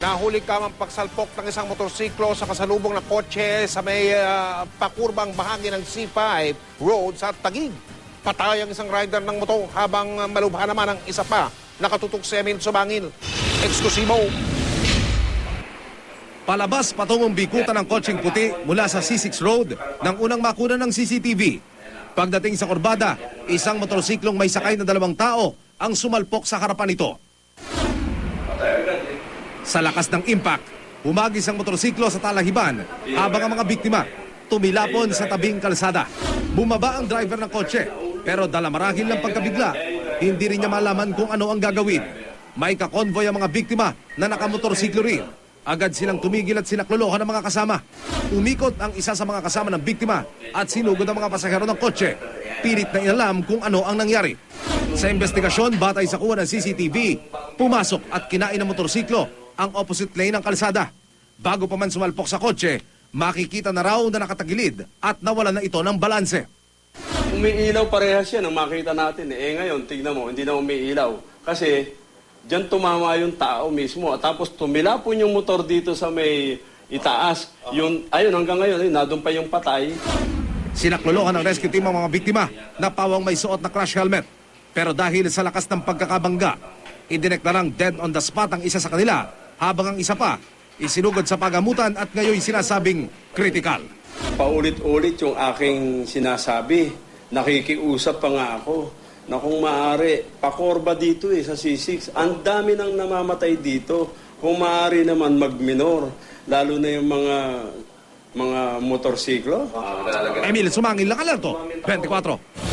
Nahuli ka ang pagsalpok ng isang motorsiklo sa kasalubong na kotse sa may ah, pakurbang bahagi ng C5 road sa Taguig. Patay ang isang rider ng motor habang malubha naman ang isa pa nakatutok sa Emil Subangil. Eksklusibo. Palabas patungong bikutan ng kotseng puti mula sa C6 Road nang unang makuna ng CCTV. Pagdating sa kurbada, isang motorsiklong may sakay na dalawang tao ang sumalpok sa harapan nito. Sa lakas ng impact, humagis ang motorsiklo sa talahiban habang ang mga biktima tumilapon sa tabing kalsada. Bumaba ang driver ng kotse pero dala marahil ng pagkabigla, hindi rin niya malaman kung ano ang gagawin. May kakonvoy ang mga biktima na nakamotorsiklo rin. Agad silang tumigil at sinaklolohan ng mga kasama. Umikot ang isa sa mga kasama ng biktima at sinugod ang mga pasahero ng kotse. Pilit na inalam kung ano ang nangyari. Sa investigasyon, batay sa kuha ng CCTV, pumasok at kinain ng motorsiklo ang opposite lane ng kalsada. Bago pa man sumalpok sa kotse, makikita na raw na nakatagilid at nawala na ito ng balanse. Umiilaw parehas yan ang makita natin. Eh ngayon, tignan mo, hindi na umiilaw. Kasi diyan tumama yung tao mismo. At tapos tumilapon yung motor dito sa may itaas. Yung, ayun, hanggang ngayon, ayun, nadun pa yung patay. Sinaklolohan ng rescue team ang mga biktima na pawang may suot na crash helmet. Pero dahil sa lakas ng pagkakabangga, idineklarang dead on the spot ang isa sa kanila habang ang isa pa isinugod sa pagamutan at ngayon sinasabing critical. Paulit-ulit yung aking sinasabi. Nakikiusap pa nga ako na kung maaari, pakorba dito eh sa C6. Ang dami nang namamatay dito. Kung maaari naman magminor, lalo na yung mga mga motorsiklo. Emil Sumangil, Alerto, 24.